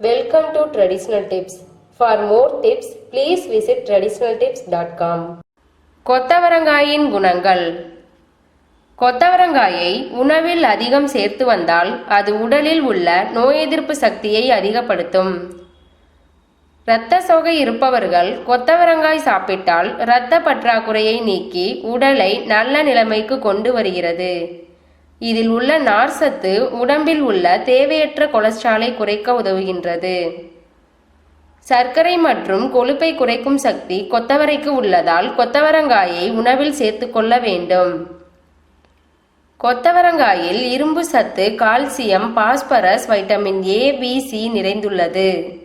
Welcome to Traditional Tips. For more tips, please visit traditionaltips.com. கொத்தவரங்காயின் குணங்கள் கொத்தவரங்காயை உணவில் அதிகம் சேர்த்து வந்தால் அது உடலில் உள்ள நோய் எதிர்ப்பு சக்தியை அதிகப்படுத்தும் இரத்த சோகை இருப்பவர்கள் கொத்தவரங்காய் சாப்பிட்டால் இரத்த பற்றாக்குறையை நீக்கி உடலை நல்ல நிலைமைக்கு கொண்டு வருகிறது இதில் உள்ள நார்சத்து உடம்பில் உள்ள தேவையற்ற கொலஸ்ட்ராலை குறைக்க உதவுகின்றது. சர்க்கரை மற்றும் கொழுப்பை குறைக்கும் சக்தி கொத்தவரைக்கு உள்ளதால் கொத்தவரங்காயை உணவில் சேர்த்துக்கொள்ள வேண்டும். கொத்தவரங்காயில் இரும்பு சத்து calcium phosphorus vitamin A B C நிறைந்துள்ளது.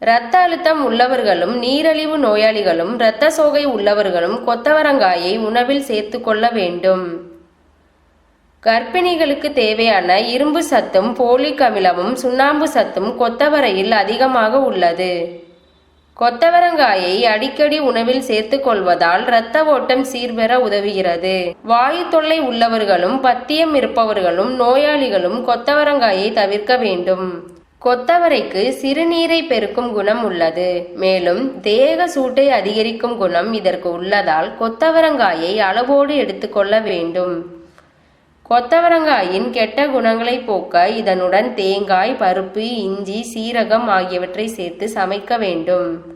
இரத்த அழுத்தம் உள்ளவர்களும் நீரழிவு நோயாளிகளும் இரத்த சோகை உள்ளவர்களும் கொத்தவரங்காயை உணவில் சேர்த்துக்கொள்ள வேண்டும். கர்ப்பிணிகளுக்கு தேவையான இரும்பு சத்தும் போலிக் அமிலமும் சுண்ணாம்பு சத்தும் கொத்தவரையில் அதிகமாக உள்ளது. கொத்தவரங்காயை அடிக்கடி உணவில் சேர்த்து கொள்வதால் இரத்த ஓட்டம் சீர்பெற உதவுகிறது. வாயு தொல்லை உள்ளவர்களும் பத்தியம் இருப்பவர்களும் நோயாளிகளும் கொத்தவரங்காயை தவிர்க்க வேண்டும். கொத்தவரைக்கு சிறுநீரை பெருக்கும் குணம் உள்ளது. மேலும் தேக சூட்டை அதிகரிக்கும் குணம் இதற்கு உள்ளதால் கொத்தவரங்காயை அளவோடு எடுத்துக்கொள்ள வேண்டும். கொத்தவரங்காயின் கெட்ட குணங்களை போக்க இதனுடன் தேங்காய் பருப்பு இஞ்சி சீரகம் ஆகியவற்றை சேர்த்து சமைக்க வேண்டும்.